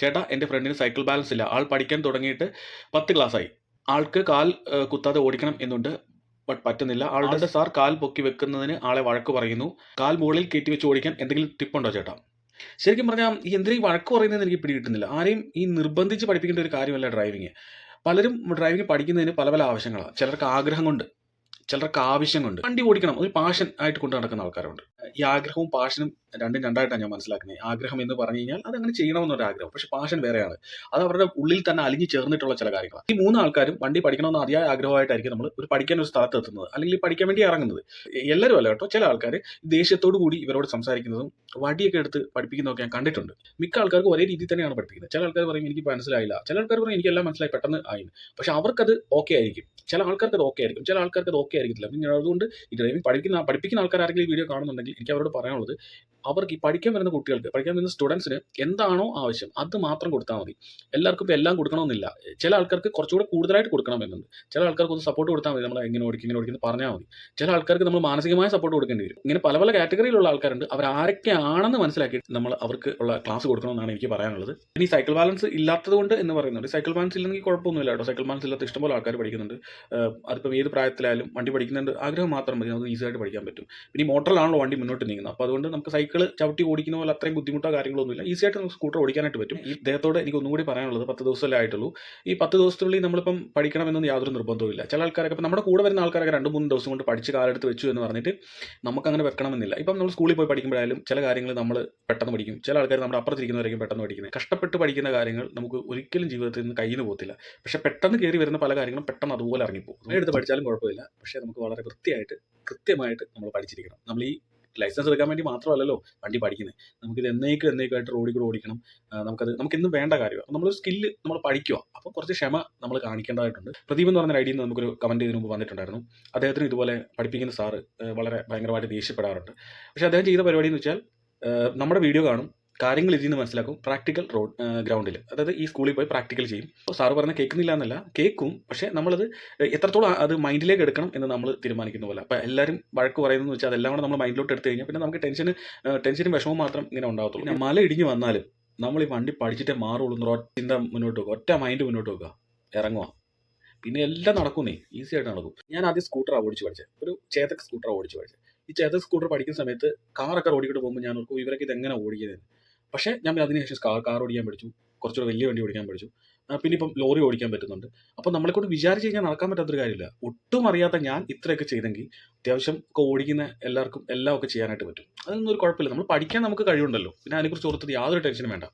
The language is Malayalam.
ചേട്ടാ എന്റെ ഫ്രണ്ടിന് സൈക്കിൾ ബാലൻസ് ഇല്ല. ആൾ പഠിക്കാൻ തുടങ്ങിയിട്ട് പത്ത് ക്ലാസ്സായി ആൾക്ക് കാൽ കുത്താതെ ഓടിക്കണം എന്നുണ്ട് ബട്ട് പറ്റുന്നില്ല. ആളുടെ സാർ കാൽ പൊക്കി വെക്കുന്നതിന് ആളെ വഴക്ക് പറയുന്നു. കാൽ മുകളിൽ കയറ്റി വെച്ച് ഓടിക്കാൻ എന്തെങ്കിലും ടിപ്പുണ്ടോ ചേട്ടാ? ശരിക്കും പറഞ്ഞാൽ ഈ എന്തിനാ വഴക്ക് പറയുന്നതെന്ന് എനിക്ക് പിടികിട്ടുന്നില്ല. ആരെയും ഈ നിർബന്ധിച്ച് പഠിപ്പിക്കേണ്ട ഒരു കാര്യമല്ല ഡ്രൈവിങ് പലരും ഡ്രൈവിംഗ് പഠിക്കുന്നതിന് പല പല ആവശ്യങ്ങളാണ് ചിലർക്ക് ആഗ്രഹം കൊണ്ട് ചിലർക്ക് ആവശ്യം കൊണ്ട് വണ്ടി ഓടിക്കണം. ഒരു പാഷൻ ആയിട്ട് കൊണ്ട് നടക്കുന്ന ആൾക്കാരുണ്ട്. ഈ ആഗ്രഹവും പാഷനും രണ്ടും രണ്ടായിട്ടാണ് ഞാൻ മനസ്സിലാക്കുന്നത്. ആഗ്രഹം എന്ന് പറഞ്ഞു കഴിഞ്ഞാൽ അതങ്ങനെ ചെയ്യണമെന്നൊരു ആഗ്രഹം. പക്ഷെ പാഷൻ വേറെയാണ്. അത് അവരുടെ ഉള്ളിൽ തന്നെ അലിഞ്ഞു ചേർന്നിട്ടുള്ള ചില കാര്യങ്ങളാണ്. ഈ മൂന്ന് ആൾക്കാരും വണ്ടി പഠിക്കണമെന്ന് അതിയായ ആഗ്രഹമായിട്ടായിരിക്കും നമ്മൾ ഒരു പഠിക്കാൻ ഒരു സ്ഥലത്ത് എത്തുന്നത്. അല്ലെങ്കിൽ പഠിക്കാൻ വേണ്ടി ഇറങ്ങുന്നത്. എല്ലാവരും അല്ല കേട്ടോ. ചില ആൾക്കാർ ദേഷ്യത്തോടു കൂടി ഇവരോട് സംസാരിക്കുന്നതും വടിയൊക്കെ എടുത്ത് പഠിപ്പിക്കുന്നതൊക്കെ ഞാൻ കണ്ടിട്ടുണ്ട്. മിക്ക ആൾക്കാർക്ക് ഒരേ രീതിയിൽ തന്നെയാണ് പഠിപ്പിക്കുന്നത്. ചില ആൾക്കാർ പറയും എനിക്ക് മനസ്സിലായില്ല. ചില ആൾക്കാർ പറയും എനിക്കെല്ലാം മനസ്സിലായി. പെട്ടെന്ന് ആയി പക്ഷെ അവർക്കത് ഓക്കെ ആയിരിക്കും. ചില ആൾക്കാർക്ക് അത് ഓക്കെ ആയിരിക്കും. ചില ആൾക്കാർക്ക് അത് ഓക്കെ ആയിരിക്കത്തില്ല. പിന്നെ അതുകൊണ്ട് ഈ ഡ്രൈവിംഗ് പഠിക്കുന്ന പഠിപ്പിക്കുന്ന ആൾക്കാർ ആരെങ്കിലും വീഡിയോ കാണുന്നുണ്ടെങ്കിൽ എനിക്ക് അവരോട് പറയാനുള്ളത് അവർക്ക് ഈ പഠിക്കാൻ വരുന്ന കുട്ടികൾക്ക് പഠിക്കാൻ വരുന്ന സ്റ്റുഡൻസിന് എന്താണോ ആവശ്യം അത് മാത്രം കൊടുത്താൽ മതി. എല്ലാവർക്കും ഇപ്പോൾ എല്ലാം കൊടുക്കണമെന്നില്ല. ചില ആൾക്കാർക്ക് കുറച്ചുകൂടെ കൂടുതലായിട്ട് കൊടുക്കണം കൊടുക്കണമെന്നുണ്ട്. ചില ആൾക്കാർക്ക് ഒന്ന് സപ്പോർട്ട് കൊടുത്താൽ മതി. നമ്മൾ എങ്ങനെ ഓടിക്കും ഇങ്ങനെ ഓടിക്കുന്നു പറഞ്ഞാൽ മതി. ചില ആൾക്കാർക്ക് നമ്മൾ മാനസികമായ സപ്പോർട്ട് കൊടുക്കേണ്ടി വരും. ഇങ്ങനെ പല പല കാറ്റഗറിയിലുള്ള ആൾക്കാരുണ്ട്. അവർ ആരൊക്കെയാണെന്ന് മനസ്സിലാക്കി നമ്മൾ അവർക്ക് ഉള്ള ക്ലാസ് കൊടുക്കണമെന്നാണ് എനിക്ക് പറയാനുള്ളത്. ഇനി സൈക്കിൾ ബാലൻസ് ഇല്ലാത്തത് കൊണ്ട് എന്ന് പറയുന്നുണ്ട്. സൈക്കിൾ ബാലൻസ് ഇല്ലെങ്കിൽ കുഴപ്പമൊന്നുമില്ല കേട്ടോ. സൈക്കിൾ ബാലൻസ് ഇല്ലാത്ത ഇഷ്ടംപോലെ ആൾക്കാർ പഠിക്കുന്നുണ്ട്. അതിപ്പം ഏത് പ്രായത്തിലായാലും വണ്ടി പഠിക്കുന്നുണ്ട്. ആഗ്രഹം മാത്രം മതി. നമുക്ക് ഈസിയായിട്ട് പഠിക്കാൻ പറ്റും. പിന്നെ മോട്ടറിലാണല്ലോ വണ്ടി മുന്നോട്ട് നീങ്ങുന്നത്. അപ്പോൾ അതുകൊണ്ട് നമുക്ക് സൈക്കിൾ ചവിട്ടി ഓടിക്കുന്ന പോലെ അത്രയും ബുദ്ധിമുട്ടോ കാര്യങ്ങളൊന്നുമില്ല ഈസി ആയിട്ട് നമുക്ക് സ്കൂട്ടർ ഓടിക്കാനായിട്ട് പറ്റും. ഈ ഇദ്ദേഹത്തോട് എനിക്ക് ഒന്നും കൂടി പറയാനുള്ളത് പത്ത് ദിവസമല്ലേ ആയിട്ടുള്ളൂ. ഈ പത്ത് ദിവസത്തിനുള്ളിൽ നമ്മളിപ്പം പഠിക്കണമെന്നൊന്നും യാതൊരു നിർബന്ധവുമില്ല. ചില ആൾക്കാരൊക്കെ ഇപ്പം നമ്മുടെ കൂടെ വരുന്ന ആൾക്കാരൊക്കെ രണ്ട് മൂന്ന് ദിവസം കൊണ്ട് പഠിച്ച് കാലെടുത്ത് വെച്ചു എന്ന് പറഞ്ഞിട്ട് നമുക്ക് അങ്ങനെ വെക്കണമെന്നില്ല. ഇപ്പം നമ്മൾ സ്കൂളിൽ പോയി പഠിക്കുമ്പോഴായാലും ചില കാര്യങ്ങൾ നമ്മൾ പെട്ടെന്ന് പഠിക്കും. ചില ആൾക്കാർ നമ്മുടെ അപ്പുറത്തിരിക്കുന്നവരായിരിക്കും പെട്ടെന്ന് പഠിക്കുന്നത്. കഷ്ടപ്പെട്ട് പഠിക്കുന്ന കാര്യങ്ങൾ നമുക്ക് ഒരിക്കലും ജീവിതത്തിൽ നിന്ന് കയ്യിൽ നിന്ന് പോകത്തില്ല. പക്ഷേ പെട്ടെന്ന് കയറി വരുന്ന പല കാര്യങ്ങളും പെട്ടെന്ന് അതുപോലെ ഇറങ്ങിപ്പോകും. എടുത്ത് പഠിച്ചാലും കുഴപ്പമില്ല. പക്ഷേ നമുക്ക് വളരെ വൃത്തിയായിട്ട് കൃത്യമായിട്ട് നമ്മൾ പഠിച്ചിരിക്കണം. നമ്മൾ ഈ ലൈസൻസ് എടുക്കാൻ വേണ്ടി മാത്രമല്ലല്ലോ വണ്ടി പഠിക്കുന്നത് നമുക്കിത് എന്നേക്കും എന്നേക്കുമായിട്ട് റോഡിൽ കൂടെ ഓടിക്കണം. നമുക്കത് നമുക്ക് നമുക്കിന്നും വേണ്ട കാര്യമാണ് നമ്മൾ സ്കില്ല് നമ്മൾ പഠിക്കുക അപ്പോൾ കുറച്ച് ക്ഷമ നമ്മൾ കാണിക്കേണ്ടതായിട്ടുണ്ട്. പ്രദീപ് എന്ന് പറഞ്ഞ ഐഡിയിൽ നിന്ന് നമുക്കൊരു കമന്റ് ഇതിനു മുമ്പ് വന്നിട്ടുണ്ടായിരുന്നു. അദ്ദേഹത്തിന് ഇതുപോലെ പഠിപ്പിക്കുന്ന സാറ് വളരെ ഭയങ്കരമായിട്ട് ദേഷ്യപ്പെടാറുണ്ട്. പക്ഷേ അദ്ദേഹം ചെയ്ത പരിപാടി എന്ന് വെച്ചാൽ നമ്മുടെ വീഡിയോ കാണും. കാര്യങ്ങൾ ഇതിൽ നിന്ന് മനസ്സിലാക്കും. പ്രാക്ടിക്കൽ റോഡ് ഗ്രൗണ്ടിൽ അതായത് ഈ സ്കൂളിൽ പോയി പ്രാക്ടിക്കൽ ചെയ്യും. അപ്പോൾ സാറ് പറഞ്ഞ കേൾക്കുന്നില്ല എന്നല്ല. കേൾക്കും. പക്ഷേ നമ്മളത് എത്രത്തോളം അത് മൈൻഡിലേക്ക് എടുക്കണം എന്ന് നമ്മൾ തീരുമാനിക്കുന്ന പോലെ. അപ്പോൾ എല്ലാവരും വഴക്ക് പറയുന്നതെന്ന് വെച്ചാൽ അതെല്ലാം കൂടെ നമ്മൾ മൈൻഡിലോട്ട് എടുത്തു കഴിഞ്ഞാൽ പിന്നെ നമുക്ക് ടെൻഷന് ടെൻഷനും വിഷമവും മാത്രം ഇങ്ങനെ ഉണ്ടാകത്തുള്ളൂ. പിന്നെ മല ഇടിഞ്ഞ് വന്നാലും നമ്മൾ ഈ വണ്ടി പഠിച്ചിട്ടേ മാറുള്ളൂ എന്നൊരു ചിന്ത മുന്നോട്ട് വെക്കുക. ഒറ്റ മൈൻഡ് മുന്നോട്ട് വെക്കുക. ഇറങ്ങുക. പിന്നെ എല്ലാം നടക്കുന്നേ ഈസി ആയിട്ട് നടക്കും. ഞാൻ ആദ്യം സ്കൂട്ടറാണ് ഓടിച്ച് പഠിച്ചത്. ഒരു ചേതക് സ്കൂട്ടറാണ് ഓടിച്ച് പഠിച്ചത്. ഈ ചേതക് സ്കൂട്ടർ പഠിക്കുന്ന സമയത്ത് കാറൊക്കെ റോഡിൽ പോകുമ്പോൾ ഞാൻ ഓർക്കും ഇവരൊക്കെ ഇത് എങ്ങനെ ഓടിക്കുന്നത് പക്ഷേ ഞാൻ പിന്നെ അതിനുശേഷം കാർ കാർ ഓടിക്കാൻ പഠിച്ചു. കുറച്ചുകൂടെ വലിയ വണ്ടി ഓടിക്കാൻ പഠിച്ചു. പിന്നെ ഇപ്പം ലോറി ഓടിക്കാൻ പറ്റുന്നുണ്ട്. അപ്പോൾ നമ്മളെക്കൊണ്ട് വിചാരിച്ച് കഴിഞ്ഞാൽ നടക്കാൻ പറ്റാത്തൊരു കാര്യമില്ല. ഒട്ടും അറിയാത്ത ഞാൻ ഇത്രയൊക്കെ ചെയ്തെങ്കിൽ അത്യാവശ്യം ഒക്കെ ഓടിക്കുന്ന എല്ലാവർക്കും എല്ലാം ഒക്കെ ചെയ്യാനായിട്ട് പറ്റും. അതൊന്നും ഒരു കുഴപ്പമില്ല. നമ്മൾ പഠിക്കാൻ നമുക്ക് കഴിവുണ്ടല്ലോ. പിന്നെ അതിനെക്കുറിച്ച് ഓർത്തിട്ട് യാതൊരു ടെൻഷനും വേണ്ട.